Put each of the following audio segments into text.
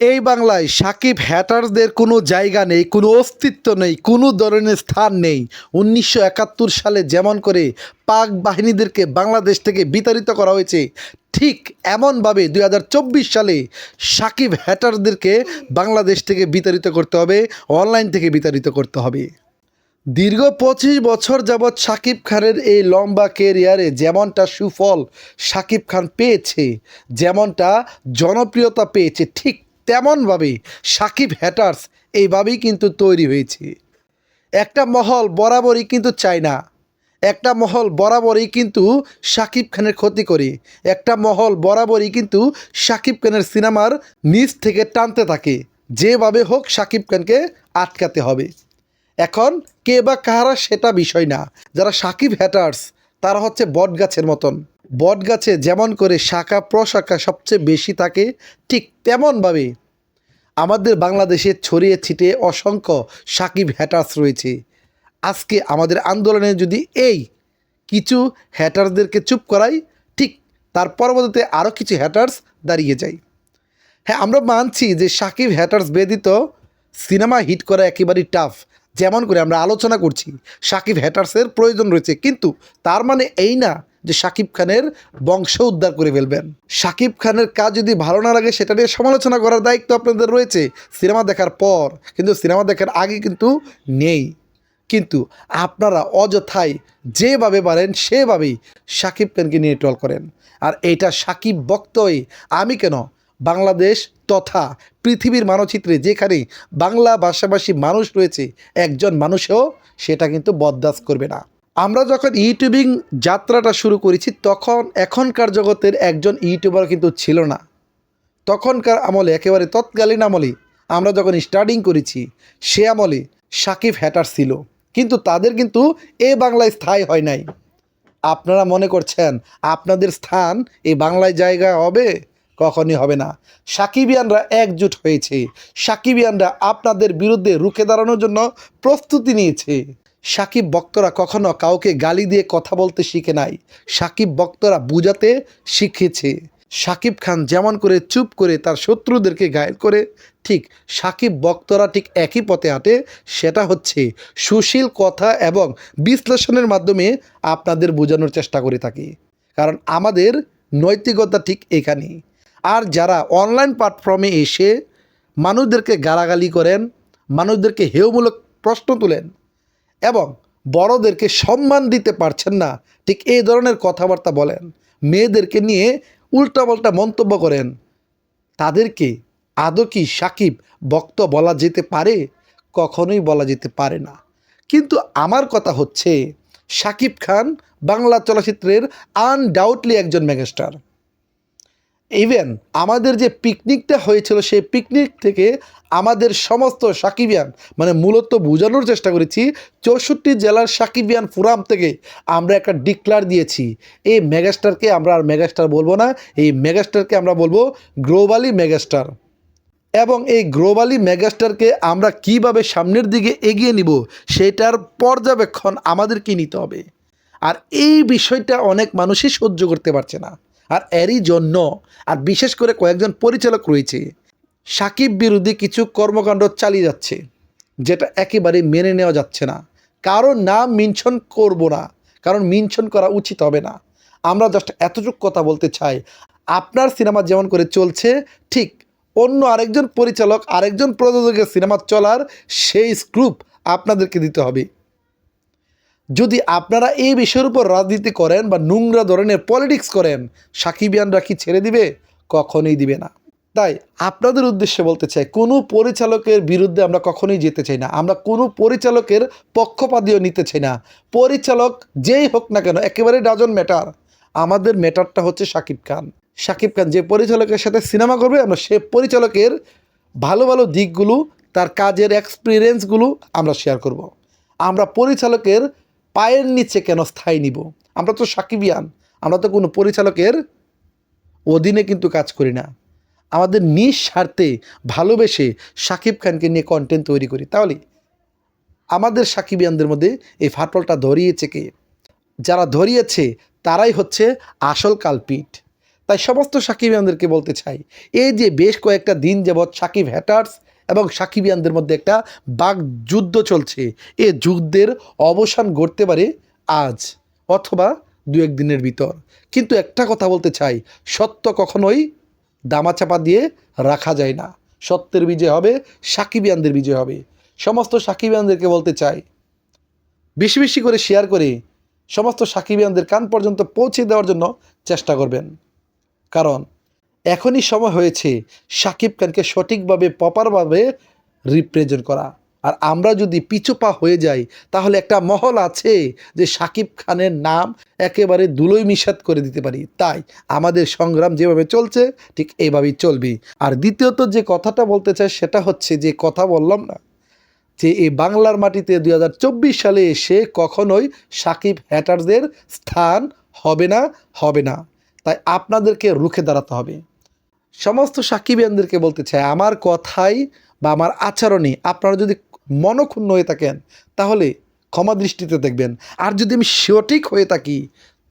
এই বাংলায় সাকিব হ্যাটার্সদের কোনো জায়গা নেই, কোনো অস্তিত্ব নেই, কোনো ধরনের স্থান নেই। উনিশশো একাত্তর সালে যেমন করে পাক বাহিনীদেরকে বাংলাদেশ থেকে বিতাড়িত করা হয়েছে, ঠিক এমনভাবে দুই হাজার চব্বিশ সালে সাকিব হ্যাটারদেরকে বাংলাদেশ থেকে বিতাড়িত করতে হবে অনলাইন থেকে বিতাড়িত করতে হবে। দীর্ঘ পঁচিশ বছর যাবৎ শাকিব খানের এই লম্বা কেরিয়ারে যেমনটা সুফল শাকিব খান পেয়েছে, যেমনটা জনপ্রিয়তা পেয়েছে, ঠিক তেমনভাবে সাকিব হ্যাটার্স এইভাবেই কিন্তু তৈরি হয়েছে। একটা মহল বরাবরই কিন্তু চায় না। একটা মহল বরাবরই কিন্তু শাকিব খানের ক্ষতি করে। একটা মহল বরাবরই কিন্তু শাকিব খানের সিনেমার নিচ থেকে টানতে থাকে। যেভাবে হোক শাকিব খানকে আটকাতে হবে। এখন কে বা কাহারা সেটা বিষয় না। যারা সাকিব হ্যাটার্স তারা হচ্ছে বট গাছের মতন। বট গাছে যেমন করে শাখা প্রশাখা সবচেয়ে বেশি থাকে, ঠিক তেমনভাবে আমাদের বাংলাদেশে ছড়িয়ে ছিটে অসংখ্য সাকিব হ্যাটার্স রয়েছে। আজকে আমাদের আন্দোলনে যদি এই কিছু হ্যাটার্সদেরকে চুপ করাই, ঠিক তার পরবর্তীতে আরও কিছু হ্যাটার্স দাঁড়িয়ে যায়। হ্যাঁ আমরা মানছি যে সাকিব হ্যাটার্স ব্যতীত সিনেমা হিট করা একেবারেই টাফ যেমন করে আমরা আলোচনা করছি, সাকিব হ্যাটার্সের প্রয়োজন রয়েছে। কিন্তু তার মানে এই না যে সাকিব খানের বংশ উদ্ধার করে ফেলবেন। সাকিব খানের কাজ যদি ভালো না লাগে, সেটা নিয়ে সমালোচনা করার দায়িত্ব আপনাদের রয়েছে। সিনেমা দেখার পর, কিন্তু সিনেমা দেখার আগে কিন্তু নেই। কিন্তু আপনারা অযথাই যেভাবে পারেন, সেভাবেই সাকিব খানকে নিয়ে ট্রল করেন। আর এটা সাকিব বক্তই। আমি কেন? বাংলাদেশ তথা পৃথিবীর মানচিত্রে যেখানে বাংলা ভাষাভাষী মানুষ রয়েছে, একজন মানুষেও সেটা কিন্তু বরদাস্ত করবে না। আমরা যখন ইউটিউবিং যাত্রাটা শুরু করেছি, তখন এখনকার জগতের একজন ইউটিউবার কিন্তু ছিল না। তখনকার আমলে, একেবারে তৎকালীন আমলে আমরা যখন স্টার্টিং করেছি, সে আমলে সাকিব হ্যাটার ছিল। কিন্তু তাদের কিন্তু এ বাংলায় স্থায়ী হয় নাই। আপনারা মনে করছেন, আপনাদের স্থান এই বাংলায় জায়গা হবে? কখনই হবে না। সাকিবিয়ানরা একজোট হয়েছে। সাকিবিয়ানরা আপনাদের বিরুদ্ধে রুখে দাঁড়ানোর জন্য প্রস্তুতি নিয়েছে। সাকিব বক্তরা কখনো কাউকে গালি দিয়ে কথা বলতে শিখে নাই। সাকিব বক্তরা বুঝাতে শিখেছে। সাকিব খান যেমন করে চুপ করে তার শত্রুদেরকে গায়েল করে, ঠিক সাকিব বক্তরা ঠিক একই পথে হাঁটে, সেটা হচ্ছে সুশীল কথা এবং বিশ্লেষণের মাধ্যমে আপনাদের বোঝানোর চেষ্টা করে থাকি। কারণ আমাদের নৈতিকতা ঠিক এখানেই। আর যারা অনলাইন প্ল্যাটফর্মে এসে মানুষদেরকে গালাগালি করেন, মানুষদেরকে হেয়মূলক প্রশ্ন তোলেন এবং বড়দেরকে সম্মান দিতে পারছেন না, ঠিক এই ধরনের কথাবার্তা বলেন, মেয়েদেরকে নিয়ে উল্টাপাল্টা মন্তব্য করেন, তাদেরকে আদৌ কি সাকিব বক্ত বলা যেতে পারে? কখনোই বলা যেতে পারে না। কিন্তু আমার কথা হচ্ছে, সাকিব খান বাংলা চলচ্চিত্রের আনডাউটলি একজন মেগাস্টার ইভেন আমাদের যে পিকনিকটা হয়েছিল, সেই পিকনিক থেকে আমাদের সমস্ত সাকিবিয়ান মানে মূলত বোঝানোর চেষ্টা করেছি, চৌষট্টি জেলার সাকিবিয়ান ফোরাম থেকে আমরা একটা ডিক্লার দিয়েছি। এই মেগাস্টারকে আমরা আর মেগাস্টার বলব না, এই মেগাস্টারকে আমরা বলব গ্লোবালি মেগাস্টার এবং এই গ্লোবালি মেগাস্টারকে আমরা কীভাবে সামনের দিকে এগিয়ে নিব, সেটার পর্যবেক্ষণ আমাদেরকে নিতে হবে। আর এই বিষয়টা অনেক মানুষই সহ্য করতে পারছে না। আর এরই জন্য আর বিশেষ করে কয়েকজন পরিচালক রয়েছে। সাকিব বিরোধী কিছু কর্মকাণ্ড চালিয়ে যাচ্ছে, যেটা একেবারে মেনে নেওয়া যাচ্ছে না। কারও নাম মেনশন করব না, কারণ মেনশন করা উচিত হবে না। আমরা জাস্ট এতটুকু কথা বলতে চাই, আপনার সিনেমা যেমন করে চলছে, ঠিক অন্য আরেকজন পরিচালক, আরেকজন প্রযোজকের সিনেমা চলার সেই স্ক্রুপ আপনাদেরকে দিতে হবে। যদি আপনারা এই বিষয়ের উপর রাজনীতি করেন বা নোংরা ধরনের পলিটিক্স করেন, সাকিবিয়ানরা কি ছেড়ে দিবে? কখনোই দিবে না। তাই আপনাদের উদ্দেশ্যে বলতে চাই, কোনো পরিচালকের বিরুদ্ধে আমরা কখনোই যেতে চাই না। আমরা কোনো পরিচালকের পক্ষপাতীয় নিতে চাই না। পরিচালক যেই হোক না কেন একেবারে ডাজন ম্যাটার আমাদের ম্যাটারটা হচ্ছে সাকিব খান। সাকিব খান যে পরিচালকের সাথে সিনেমা করবে, আমরা সে পরিচালকের ভালো ভালো দিকগুলো, তার কাজের এক্সপিরিয়েন্সগুলো আমরা শেয়ার করব। আমরা পরিচালকের পায়ের নিচে কেন স্থায়ী নিব? আমরা তো সাকিবিয়ান, আমরা তো কোনো পরিচালকের অধীনে কিন্তু কাজ করি না। আমাদের নিঃস্বার্থে ভালোবেসে সাকিব খানকে নিয়ে কন্টেন্ট তৈরি করি। তাহলে আমাদের সাকিবিয়ানদের মধ্যে এই ফাটলটা ধরিয়েছে কে? যারা ধরিয়েছে, তারাই হচ্ছে আসল কালপিট। তাই সমস্ত সাকিবিয়ানদেরকে বলতে চাই, এই যে বেশ কয়েকটা দিন যাবৎ সাকিব হ্যাটার্স এবং সাকিবিয়ানদের মধ্যে একটা বাক যুদ্ধ চলছে। এ যুদ্ধের অবসান ঘটতে পারে আজ অথবা দু এক দিনের ভিতর। কিন্তু একটা কথা বলতে চাই, সত্য কখনোই দামাচাপা দিয়ে রাখা যায় না। সত্যের বিজয় হবে, সাকিবিয়ানদের বিজয় হবে। সমস্ত সাকিবিয়ানদেরকে বলতে চাই, বেশি বেশি করে শেয়ার করে সমস্ত সাকিবিয়ানদের কান পর্যন্ত পৌঁছে দেওয়ার জন্য চেষ্টা করবেন। কারণ এখনই সময় হয়েছে সাকিব খানকে সঠিকভাবে প্রপারভাবে রিপ্রেজেন্ট করা। আর আমরা যদি পিছুপা হয়ে যাই, তাহলে একটা মহল আছে যে সাকিব খানের নাম একেবারে দুলোই মিশাত করে দিতে পারি। তাই আমাদের সংগ্রাম যেভাবে চলছে, ঠিক এইভাবেই চলবে। আর দ্বিতীয়ত যে কথাটা বলতে চাই, সেটা হচ্ছে যে কথা বললাম না, যে এই বাংলার মাটিতে দু হাজার চব্বিশ সালে এসে কখনোই সাকিব হ্যাটারদের স্থান হবে না হবে না। তাই আপনাদেরকে রুখে দাঁড়াতে হবে। সমস্ত সাকিবিয়ানদেরকে বলতে চাই, আমার কথাই বা আমার আচরণে আপনারা যদি মনক্ষুণ্ণ হয়ে থাকেন, তাহলে ক্ষমা দৃষ্টিতে দেখবেন। আর যদি আমি সঠিক হয়ে থাকি,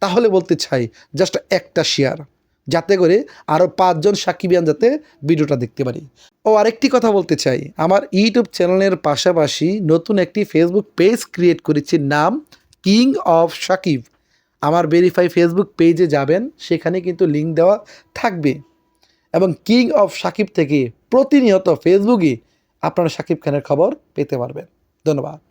তাহলে বলতে চাই জাস্ট একটা শেয়ার যাতে করে আরও পাঁচজন সাকিবিয়ান যাতে ভিডিওটা দেখতে পারি। ও আরেকটি কথা বলতে চাই, আমার ইউটিউব চ্যানেলের পাশাপাশি নতুন একটি ফেসবুক পেজ ক্রিয়েট করেছি, নাম কিং অফ সাকিব আমার ভেরিফাই ফেসবুক পেজে যাবেন, সেখানে কিন্তু লিঙ্ক দেওয়া থাকবে। এবং কিং অফ সাকিব থেকে প্রতিনিয়ত ফেসবুকে আপনারা সাকিব খানের খবর পেতে পারবেন। ধন্যবাদ।